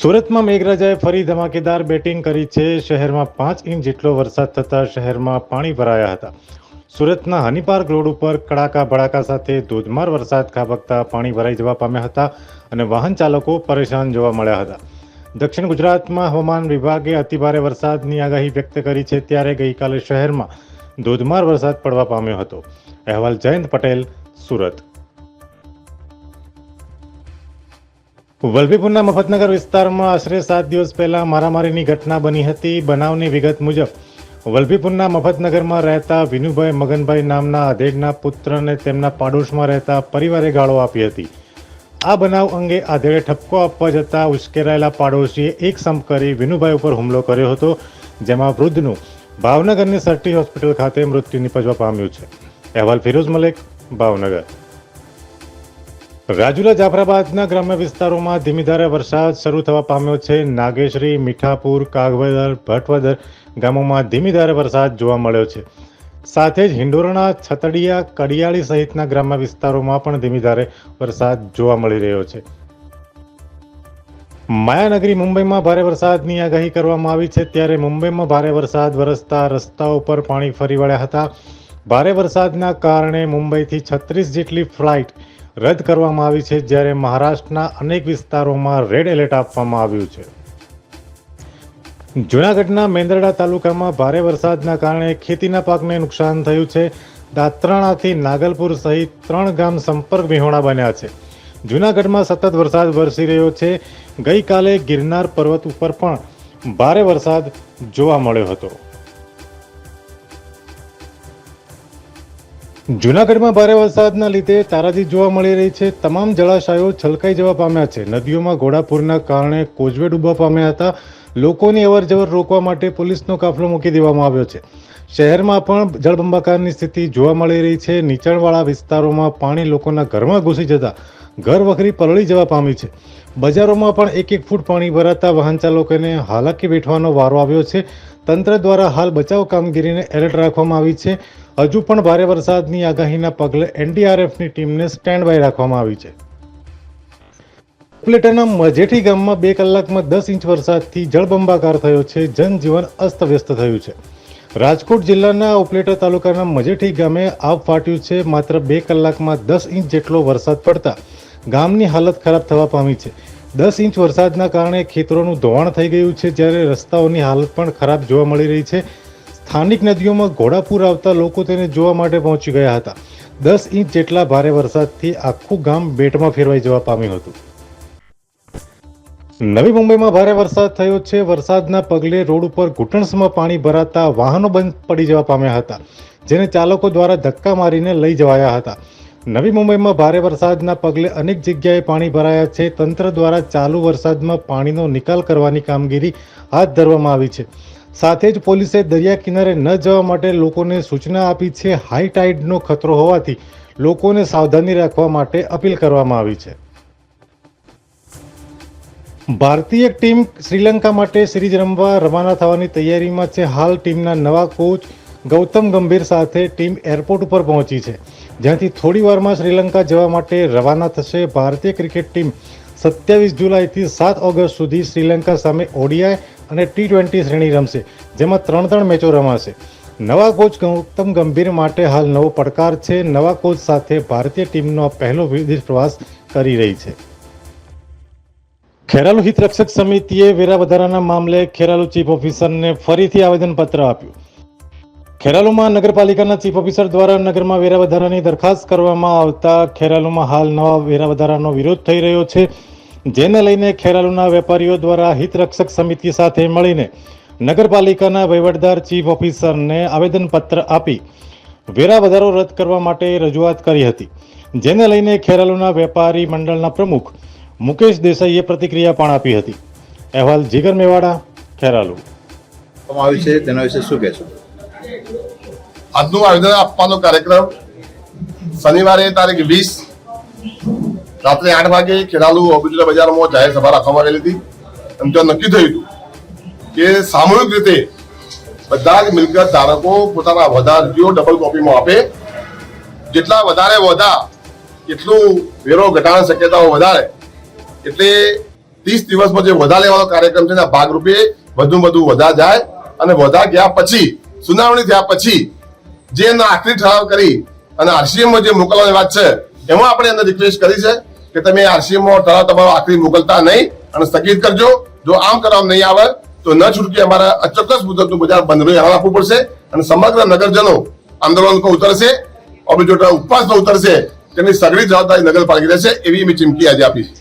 સુરતમાં મેઘરાજાએ ફરી ધમાકેદાર બેટિંગ કરી છે. શહેરમાં પાંચ ઇંચ જેટલો વરસાદ થતાં શહેરમાં પાણી ભરાયા હતા. સુરતના હનીપાર્ક રોડ ઉપર કડાકા ભડાકા સાથે ધોધમાર વરસાદ ખાબકતા પાણી ભરાઈ જવા પામ્યા હતા અને વાહન ચાલકો પરેશાન જોવા મળ્યા હતા. દક્ષિણ ગુજરાતમાં હવામાન વિભાગે અતિભારે વરસાદની આગાહી વ્યક્ત કરી છે ત્યારે ગઈકાલે શહેરમાં ધોધમાર વરસાદ પડવા પામ્યો હતો. અહેવાલ જયંત પટેલ, સુરત. વલભીપુરના મફતનગર વિસ્તારમાં આશરે સાત દિવસ પહેલા મારામારીની ઘટના બની હતી, બનાવની વિગત મુજબ. વલભીપુરના મફતનગરમાં રહેતા વિનુભાઈ મગનભાઈ નામના આધેડના પુત્રને તેમના પાડોશમાં રહેતા પરિવારે ગાળો આપી હતી. આ બનાવ અંગે આધેડે ઠપકો આપવા જતા ઉશ્કેરાયેલા પાડોશીએ એક સંપ કરી વિનુભાઈ ઉપર હુમલો કર્યો હતો, જેમાં વૃદ્ધનું ભાવનગરની સરટી હોસ્પિટલ ખાતે મૃત્યુ નિપજવા પામ્યું છે. અહેવાલ ફિરોઝ મલેક, ભાવનગર. રાજુલા જાફરાબાદના ગ્રામ્ય વિસ્તારોમાં ધીમી ધારે વરસાદ શરૂ થવા પામ્યો છે. નાગેશ્રી, મીઠાપુર કાગવદર ભટવદર ગામોમાં ધીમી ધારે વરસાદ જોવા મળ્યો છે. સાથે જ હિંડોરણા છતડિયા, કડિયાળી સહિતના ગ્રામ્ય વિસ્તારોમાં પણ ધીમી ધારે વરસાદ જોવા મળી રહ્યો છે. માયાનગરી મુંબઈમાં ભારે વરસાદની આગાહી કરવામાં આવી છે. ત્યારે મુંબઈમાં ભારે વરસાદ વરસતા રસ્તાઓ પર પાણી ફરી વળ્યા હતા. ભારે વરસાદના કારણે મુંબઈથી છત્રીસ જેટલી ફ્લાઇટ રદ કરવામાં આવી છે, જ્યારે મહારાષ્ટ્રના અનેક વિસ્તારોમાં રેડ એલર્ટ આપવામાં આવ્યું છે. જૂનાગઢના મેંદરડા તાલુકામાં ભારે વરસાદના કારણે ખેતીના પાકને નુકસાન થયું છે. દાત્રાણાથી નાગલપુર સહિત ત્રણ ગામ સંપર્ક વિહોણા બન્યા છે. જૂનાગઢમાં સતત વરસાદ વરસી રહ્યો છે. ગઈકાલે ગિરનાર પર્વત ઉપર પણ ભારે વરસાદ જોવા મળ્યો હતો. જૂનાગઢમાં ભારે વરસાદના લીધે તારાજી જોવા મળી રહી છે. તમામ જળાશયો છલકાઈ જવા પામ્યા છે. નદીઓમાં ઘોડાપૂરના કારણે કોઝવે ડૂબવા પામ્યા હતા. લોકોની અવરજવર રોકવા માટે પોલીસનો કાફલો મૂકી દેવામાં આવ્યો છે. શહેરમાં પણ જળબંબાકારની સ્થિતિ જોવા મળી રહી છે. નીચાણવાળા વિસ્તારોમાં પાણી લોકોના ઘરમાં ઘૂસી જતા ઘર વખરી પલળી જવા પામી છે. બજારોમાં પણ એક એક ફૂટ પાણી ભરાતા વાહન ચાલકોને હાલાકી વેઠવાનો વારો આવ્યો છે. તંત્ર દ્વારા હાલ બચાવ કામગીરીને એલર્ટ રાખવામાં આવી છે. હજુ પણ ભારે વરસાદની આગાહીના પગલે એનડીઆરએફની ટીમને સ્ટેન્ડ બાય રાખવામાં આવી છે. ઉપલેટાના મજેઠી ગામમાં બે કલાકમાં દસ ઇંચ વરસાદથી જળબંબાકાર થયો છે. જનજીવન અસ્તવ્યસ્ત થયું છે. રાજકોટ જિલ્લાના ઉપલેટા તાલુકાના મજેઠી ગામે આવ ફાટ્યું છે. માત્ર બે કલાકમાં દસ ઇંચ જેટલો વરસાદ પડતા ગામની હાલત ખરાબ થવા પામી છે. દસ ઇંચ વરસાદના કારણે ખેતરોનું ધોવાણ થઈ ગયું છે. જ્યારે રસ્તાઓની હાલત પણ ખરાબ જોવા મળી રહી છે. સ્થાનિક નદીઓમાં ઘોડાપૂર આવતા લોકો તેને જોવા માટે પહોંચી ગયા હતા. દસ ઇંચ જેટલા ભારે વરસાદથી આખું ગામ બેટમાં ફેરવાઈ જવા પામ્યું હતું. નવી મુંબઈમાં ભારે વરસાદ થયો છે. વરસાદના પગલે રોડ ઉપર ઘૂંટણસમાં પાણી ભરાતા વાહનો બંધ પડી જવા પામ્યા હતા, જેને ચાલકો દ્વારા ધક્કા મારીને લઈ જવાયા હતા. નવી મુંબઈમાં ભારે વરસાદના પગલે અનેક જગ્યાએ પાણી ભરાયા છે. તંત્ર દ્વારા ચાલુ વરસાદમાં પાણીનો નિકાલ કરવાની કામગીરી હાથ ધરવામાં આવી છે. સાથે જ પોલીસે દરિયા કિનારે ન જવા માટે લોકોને સૂચના આપી છે. હાઈ ટાઈડનો ખતરો હોવાથી લોકોને સાવધાની રાખવા માટે અપીલ કરવામાં આવી છે. ભારતીય ટીમ શ્રીલંકા માટે સિરીઝ રમવા રવાના થવાની તૈયારીમાં છે. હાલ ટીમના નવા કોચ ગૌતમ ગંભીર સાથે ટીમ એરપોર્ટ ઉપર પહોંચી છે. જ્યાંથી થોડી વારમાં શ્રીલંકા જવા માટે રવાના થશે. ભારતીય ક્રિકેટ ટીમ સત્યાવીસ જુલાઈથી સાત ઓગસ્ટ સુધી શ્રીલંકા સામે ઓડીઆઈ અને ટી ટ્વેન્ટી શ્રેણી રમશે, જેમાં ત્રણ ત્રણ મેચો રમાશે. નવા કોચ ગૌતમ ગંભીર માટે હાલ નવો પડકાર છે. નવા કોચ સાથે ભારતીય ટીમનો પહેલો વિદેશ પ્રવાસ કરી રહી છે. ખેરાલુ હિતરક્ષક સમિતિએ વેરા વધારાના મામલે ખેરાલુ ચીફ ઓફિસરને ફરીથી આવેદનપત્ર આપ્યું. ખેરાલુમાં નગરપાલિકાના ચીફ ઓફિસર દ્વારા નગરમાં વેરા વધારાની દરખાસ્ત કરવામાં આવતા ખેરાલુમાં હાલ નવા વેરા વધારાનો વિરોધ થઈ રહ્યો છે, જેને લઈને ખેરાલુના વેપારીઓ દ્વારા હિતરક્ષક સમિતિ સાથે મળીને નગરપાલિકાના વહીવટદાર ચીફ ઓફિસરને આવેદનપત્ર આપી વેરા વધારો રદ કરવા માટે રજૂઆત કરી હતી, જેને લઈને ખેરાલુના વેપારી મંડળના પ્રમુખ મુકેશ દેસાઈએ પ્રતિક્રિયા પણ આપી હતી. અહેવાલ જીગર મેવાડા ખેરાલુ. આવ્યું છે તેના વિશે શું કહેશો? આજનું આવેદન આપવાનો કાર્યક્રમ શનિવારે તારીખ વીસ રાત્રે આઠ વાગે ખેરાલુ અબુજરા બજારમાં જાહેર સભા રાખવામાં આવેલી હતી. અને ત્યાં નક્કી થયું હતું કે સામૂહિક રીતે બધા જ મિલકત ધારકો પોતાના વધાર જીઓ ડબલ કોપીમાં આપે. જેટલા વધારે વધા એટલું વેરો ઘટાડવાની શક્યતાઓ વધારે. એટલે ત્રીસ દિવસમાં જે વધા લેવાનો કાર્યક્રમ છે એના ભાગરૂપે વધુ વધુ વધા જાય અને વધા ગયા પછી, સુનાવણી થયા પછી જે એનો આખરી ઠરાવ કરી અને આરસીએમમાં જે મોકલવાની વાત છે, એમાં આપણે એને રિક્વેસ્ટ કરી છે કે તમે આરસીએમમાં ઠરાવ તમારો આખરી મોકલતા નહીં અને સ્થગિત કરજો. જો આમ કરવામાં નહીં આવે તો ન છૂટકી અમારા અચોક્કસ મુદતનું બજાર બંધ રહી રાખવું પડશે અને સમગ્ર નગરજનો આંદોલન ઉતરશે. ઓબ્લિજોટા ઉપવાસ ઉતરશે. તેની સઘળી જવાબદારી નગરપાલિકા રહેશે એવી મેં ચીમકી આજે આપી છે.